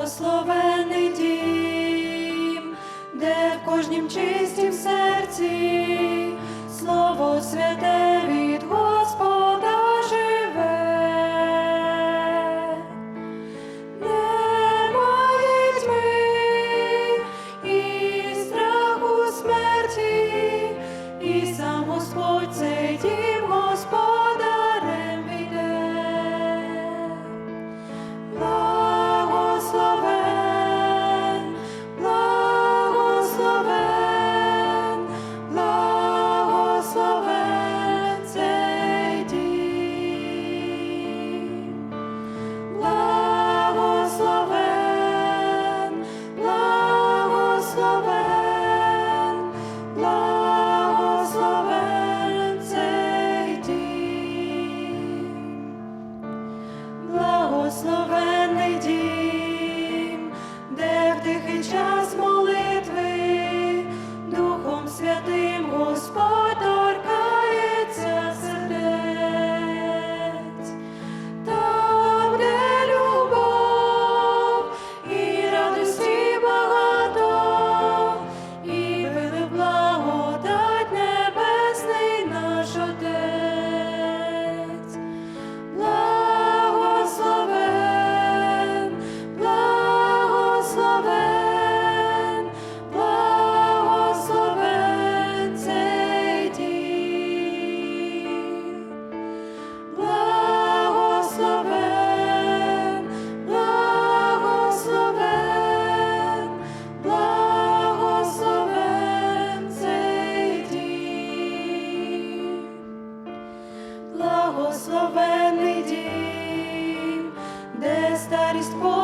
благословений дім, де в кожнім чистім серці благословений дім, де старість.